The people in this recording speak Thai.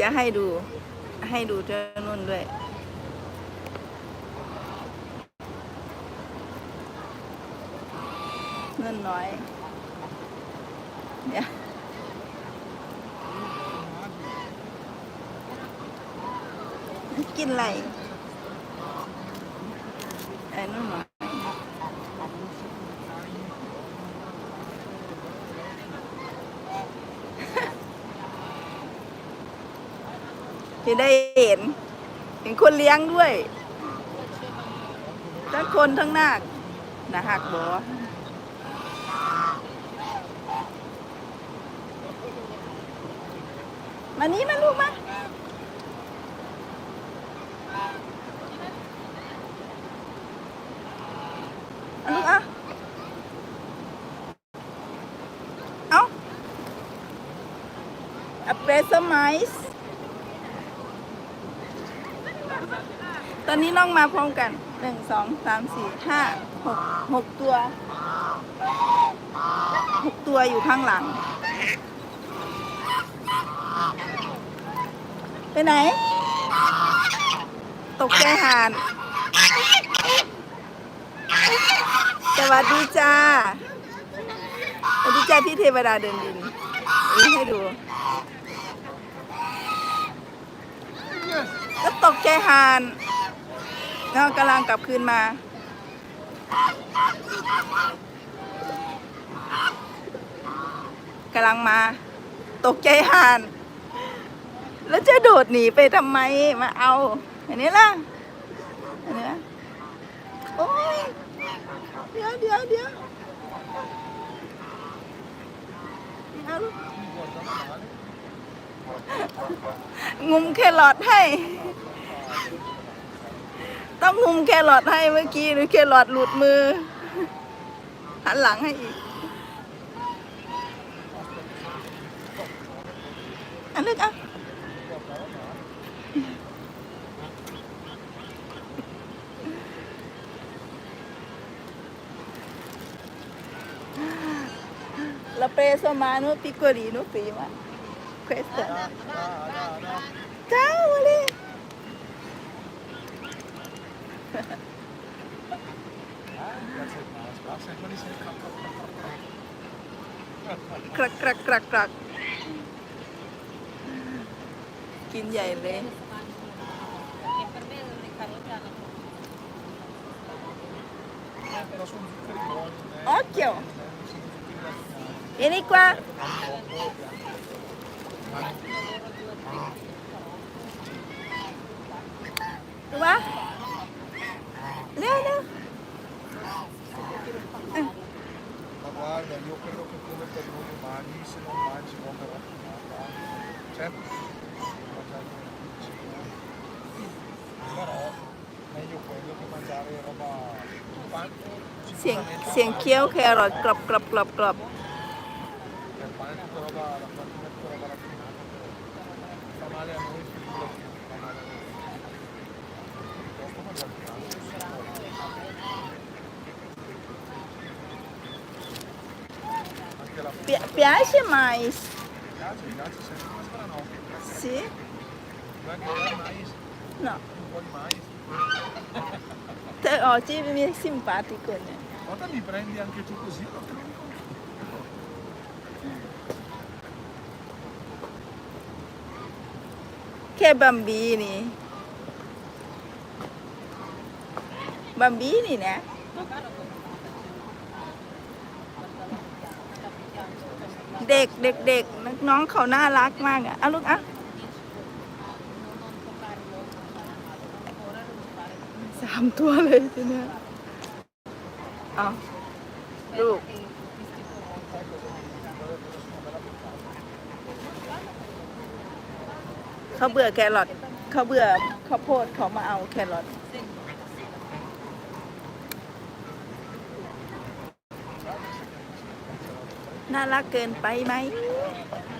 จะให้ดูให้ดูเจ้านุ่นด้วย เงินน้อยเดี๋ยกินอะไรไอ้นุ่นน้อย จะได้เห็น เห็นคนเลี้ยงด้วยทั้งคนทั้งนาคนะหักบอมานี้มาลูกมาเอาลูกเอาเอาอัปเปรสไมส์ ตอนนี้น้องมาพร้อมกันหนึ่งสองสามสี่ห้าหกหกตัวหกตัวอยู่ข้างหลัง ไปไหน ตกใจห่านสวัสดีจ้าสวัสดีจ้าพี่เทวดาเดินดินนี่ให้ดู ก็ตกใจห่าน แล้วกำลังกลับคืนมา กำลังมา ตกใจห่าน แล้วจะโดดหนีไปทำไม มาเอาอันนี้ล่ะอันนี้โอ้ยเดี๋ยวเดี๋ยวเดี๋ยวเดี๋ยวลูกงุมแครอทให้ับงุมแครอทให้เมื่อกี้หรือแครอทหลุดมือ หันหลังให้อีก อันลึกอะลาเปโซมานุปิโกรีนุปีมาเควสต์ Ciao! ใหญ่เลย Occhio! Vieni qua! Fumata. Certo, mangiare cucina. Però meglio quello che mangiare roba quanto เสียงเสียงเคี้ยวแครอทกรอบกรอบกรอบกรอบ Piace mais. Piace, piace sempre, para. Sim? Vai mais? Não. Né? Não pode mais? Ó, oh, ti mi è. Né? Ora mi prendi anche tu così. Che bambini. Bambini, né? เด็กเด็กเด็กน้องเขาน่ารักมากอะเอาลูกอะสามตัวเลยทีเนี้ยเอาลูกเขาเบื่อแครอทเขาเบื่อข้าวโพดเขามาเอาแครอท น่ารักเกินไปไหม